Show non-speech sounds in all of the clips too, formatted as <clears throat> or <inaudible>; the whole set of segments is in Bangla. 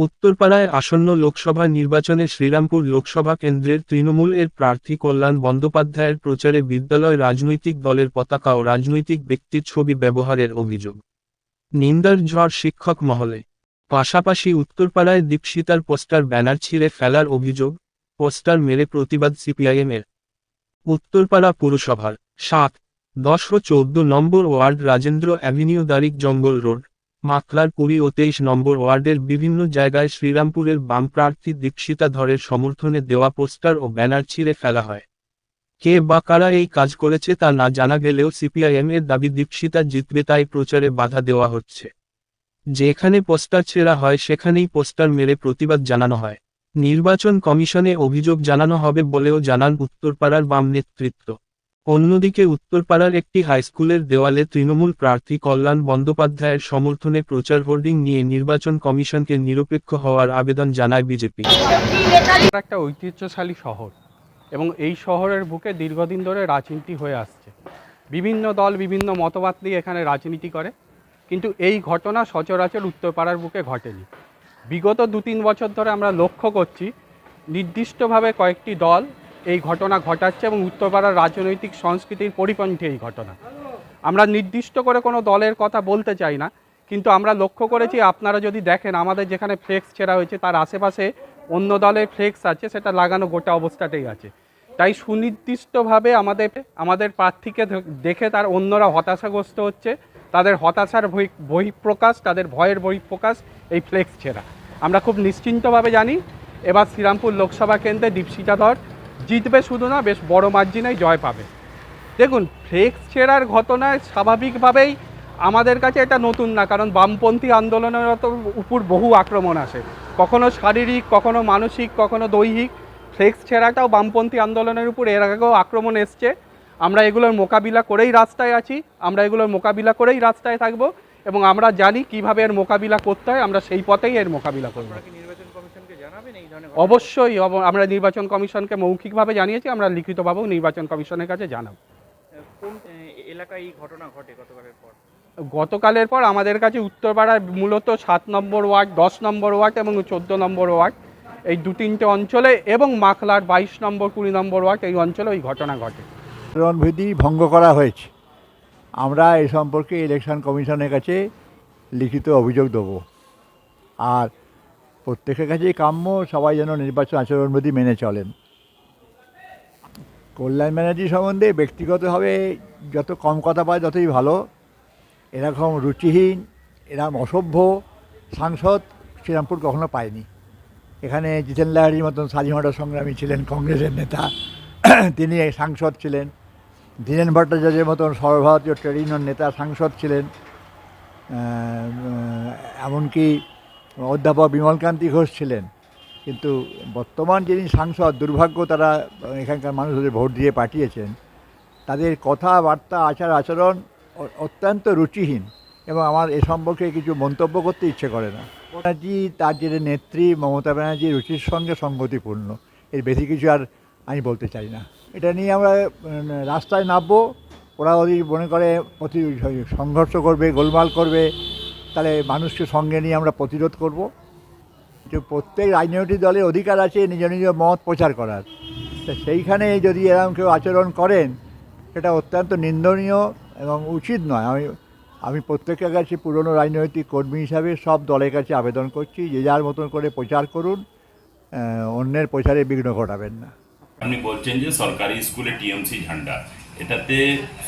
উত্তরপাড়ায় আসন্ন লোকসভা নির্বাচনে শ্রীরামপুর লোকসভা কেন্দ্রের তৃণমূল এর প্রার্থী কল্যাণ বন্দ্যোপাধ্যায়ের প্রচারে বিদ্যালয় রাজনৈতিক দলের পতাকা ও রাজনৈতিক ব্যক্তির ছবি ব্যবহারের অভিযোগ। নিন্দার ঝড় শিক্ষক মহলে। পাশাপাশি উত্তরপাড়ায় দীপশিতার পোস্টার ব্যানার ছিঁড়ে ফেলার অভিযোগ, পোস্টার মেরে প্রতিবাদ সিপিআইএম এর উত্তরপাড়া পুরসভার সাত, দশ ও চৌদ্দ নম্বর ward Rajendra avenue Darik Jangal road. মাকলার কুড়ি ও তেইশ নম্বর ওয়ার্ডের বিভিন্ন জায়গায় শ্রীরামপুরের বাম প্রার্থী দীক্ষিতা ধরের সমর্থনে দেওয়া পোস্টার ও ব্যানার ছিঁড়ে ফেলা হয়। কে বা কারা এই কাজ করেছে তা না জানা গেলেও সিপিআইএম এর দাবি দীক্ষিতা জিতবে তাই প্রচারে বাধা দেওয়া হচ্ছে। যেখানে পোস্টার ছেঁড়া হয় সেখানেই পোস্টার মেরে প্রতিবাদ জানানো হয়। নির্বাচন কমিশনে অভিযোগ জানানো হবে বলেও জানান উত্তরপাড়ার বাম নেতৃত্ব। অন্যদিকে উত্তরপাড়ার একটি হাইস্কুলের দেওয়ালে তৃণমূল প্রার্থী কল্যাণ বন্দ্যোপাধ্যায়ের সমর্থনে প্রচার হোর্ডিং নিয়ে নির্বাচন কমিশনকে নিরপেক্ষ হওয়ার আবেদন জানায় বিজেপি। একটা ঐতিহ্যশালী শহর এবং এই শহরের বুকে দীর্ঘদিন ধরে রাজনীতি হয়ে আসছে। বিভিন্ন দল, বিভিন্ন মতবাদ নিয়ে এখানে রাজনীতি করে, কিন্তু এই ঘটনা সচরাচর উত্তরপাড়ার বুকে ঘটেনি। বিগত দু তিন বছর ধরে আমরা লক্ষ্য করছি, নির্দিষ্টভাবে কয়েকটি দল এই ঘটনা ঘটাচ্ছে এবং উত্তরপাড়ার রাজনৈতিক সংস্কৃতির পরিপন্থী এই ঘটনা। আমরা নির্দিষ্ট করে কোনো দলের কথা বলতে চাই না, কিন্তু আমরা লক্ষ্য করেছি আপনারা যদি দেখেন আমাদের যেখানে ফ্লেক্স ছেঁড়া হয়েছে তার আশেপাশে অন্য দলের ফ্লেক্স আছে, সেটা লাগানো গোটা অবস্থাতেই আছে। তাই সুনির্দিষ্টভাবে আমাদের আমাদের প্রার্থীকে দেখে তার অন্যরা হতাশাগ্রস্ত হচ্ছে, তাদের হতাশার বহি, বহিঃপ্রকাশ, তাদের ভয়ের বহিঃপ্রকাশ এই ফ্লেক্স ছেঁড়া। আমরা খুব নিশ্চিন্তভাবে জানি, এবার শ্রীরামপুর লোকসভা কেন্দ্রে দীপশিতা ধর জিতবে শুধু না, বেশ বড় মার্জিনেই জয় পাবে। দেখুন ফ্লেক্স ছেঁড়ার ঘটনায় স্বাভাবিকভাবেই আমাদের কাছে এটা নতুন না, কারণ বামপন্থী আন্দোলনের উপর বহু আক্রমণ আসে। কখনো শারীরিক, কখনো মানসিক, কখনো দৈহিক ফ্লেক্স ছেঁড়াটাও বামপন্থী আন্দোলনের উপর এর আগেও আক্রমণ এসছে। আমরা এগুলোর মোকাবিলা করেই রাস্তায় আছি, আমরা এগুলোর মোকাবিলা করেই রাস্তায় থাকব এবং আমরা জানি কীভাবে এর মোকাবিলা করতে হয়, আমরা সেই পথেই এর মোকাবিলা করব। অবশ্যই অব- আমরা নির্বাচন কমিশনকে মৌখিকভাবে জানিয়েছি আমরা লিখিতভাবেও নির্বাচন কমিশনের কাছে জানাব। কোন এলাকায় এই ঘটনা ঘটে গতকালের পর? গতকালের পর আমাদের কাছে উত্তরপাড়ার মূলত সাত নম্বর ওয়ার্ড দশ নম্বর ওয়ার্ড এবং চোদ্দ নম্বর ওয়ার্ড এই দু তিনটে অঞ্চলে এবং মাখলার বাইশ নম্বর কুড়ি নম্বর ওয়ার্ড এই অঞ্চলে ওই ঘটনা ঘটে। আচরণবিধি ভঙ্গ করা হয়েছে। আমরা এই সম্পর্কে ইলেকশন কমিশনের কাছে লিখিত অভিযোগ দেবো। আর প্রত্যেকের কাছেই কাম্য, সবাই যেন নির্বাচন আচরণবিধি মেনে চলেন। কল্যাণ ব্যানার্জি সম্বন্ধে ব্যক্তিগতভাবে যত কম কথা পায় ততই ভালো। এরকম রুচিহীন, এরকম অসভ্য সাংসদ শ্রীরামপুর কখনো পায়নি। এখানে জিতেন লাহারির মতন স্বাধীনতা সংগ্রামী ছিলেন কংগ্রেসের নেতা। <clears throat> তিনি সাংসদ ছিলেন। দীনেন ভট্টাচার্যের মতন সর্বভারতীয় ট্রেড ইউনিয়ন নেতা সাংসদ ছিলেন। এমনকি অধ্যাপক বিমলকান্তি ঘোষ ছিলেন। কিন্তু বর্তমান যিনি সাংসদ, দুর্ভাগ্য তারা এখানকার মানুষদের ভোট দিয়ে পাঠিয়েছেন। তাদের কথাবার্তা, আচার, আচরণ অত্যন্ত রুচিহীন এবং আমার এ সম্পর্কে কিছু মন্তব্য করতে ইচ্ছে করে না। ব্যানার্জি তার যে নেত্রী মমতা ব্যানার্জি রুচির সঙ্গে সঙ্গতিপূর্ণ। এর বেশি কিছু আর আমি বলতে চাই না। এটা নিয়ে আমরা রাস্তায় নামবো। ওরা যদি মনে করে অতি সংঘর্ষ করবে, গোলমাল করবে তাহলে মানুষকে সঙ্গে নিয়ে আমরা প্রতিরোধ করব। যে প্রত্যেক রাজনৈতিক দলের অধিকার আছে, নিজ নিজ মত প্রচার করার। তা সেইখানে যদি এরকম কেউ আচরণ করেন, সেটা অত্যন্ত নিন্দনীয় এবং উচিত নয়। আমি আমি প্রত্যেকের কাছে পুরনো রাজনৈতিক কর্মী হিসাবে সব দলের কাছে আবেদন করছি, যে যার মতন করে প্রচার করুন অন্যের প্রচারে বিঘ্ন ঘটাবেন না। আপনি বলছেন যে সরকারি স্কুলে টিএমসি ঝান্ডা। এটাতে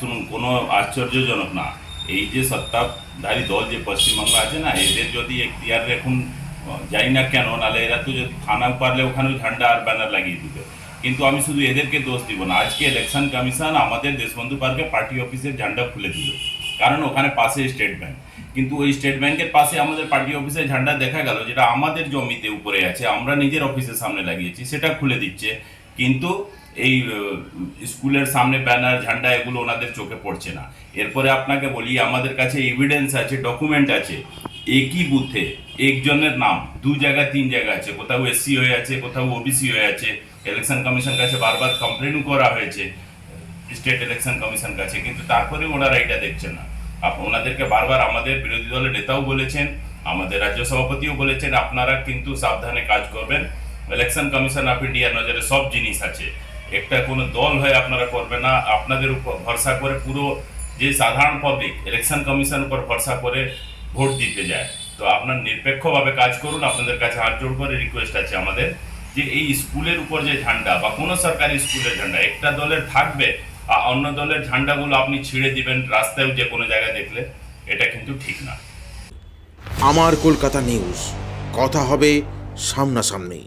শুনুন, কোনো আশ্চর্যজনক না। এই যে সত্তাধারী দল যে পশ্চিমবঙ্গ আছে না, এদের যদি এখতিয়ার এখন যাই না কেন নাহলে এরা তো যদি থানা পারলে ওখানেও ঝান্ডা আর ব্যানার লাগিয়ে দিবে। কিন্তু আমি শুধু এদেরকে দোষ দিব না, আজকে ইলেকশন কমিশন আমাদের দেশবন্ধু পার্কে পার্টি অফিসের ঝান্ডা খুলে দিল। কারণ ওখানে পাশে স্টেট ব্যাংক কিন্তু ওই স্টেট ব্যাংকের পাশে আমাদের পার্টি অফিসের ঝান্ডা দেখা গেল যেটা আমাদের জমিতে উপরে আছে, আমরা নিজের অফিসের সামনে লাগিয়েছি, সেটা খুলে দিচ্ছে। কিন্তু এই স্কুলের সামনে ব্যানার, ঝান্ডা এগুলো ওনাদের চোখে পড়ছে না। এরপরে আপনাকে বলি, আমাদের কাছে এভিডেন্স আছে ডকুমেন্ট আছে। একই বুথে? একজনের নাম, দু জায়গা তিন জায়গা আছে। কোথাও এসসি হয়ে আছে, কোথাও ওবিসি হয়ে আছে। ইলেকশন কমিশন কাছে বারবার কমপ্লেনও করা হয়েছে। স্টেট ইলেকশন কমিশন কাছে, কিন্তু তারপরে ওনারা এটা দেখছেন না। ওনাদেরকে বারবার আমাদের বিরোধী দলের নেতাও বলেছেন, আমাদের রাজ্য সভাপতিও বলেছেন, আপনারা কিন্তু সাবধানে কাজ করবেন। ইলেকশন কমিশন অফ ইন্ডিয়ার নজরে সব জিনিস আছে। একটা কোনো দল হয়ে আপনারা করবে না। আপনাদের উপর ভরসা করে পুরো যে সাধারণ পাবলিক ইলেকশন কমিশন উপর ভরসা করে ভোট দিতে যায়। তো আপনার নিরপেক্ষভাবে কাজ করুন, আপনাদের কাছে হাত জোড় করে রিকোয়েস্ট আছে আমাদের যে এই স্কুলের উপর যে ঝান্ডা বা কোনো সরকারি স্কুলের ঝান্ডা, একটা দলের থাকবে, আর অন্য দলের ঝান্ডাগুলো আপনি ছিঁড়ে দিবেন রাস্তায় যে কোনো জায়গায় দেখলে, এটা কিন্তু ঠিক না। আমার কলকাতা নিউজ কথা হবে সামনাসামনি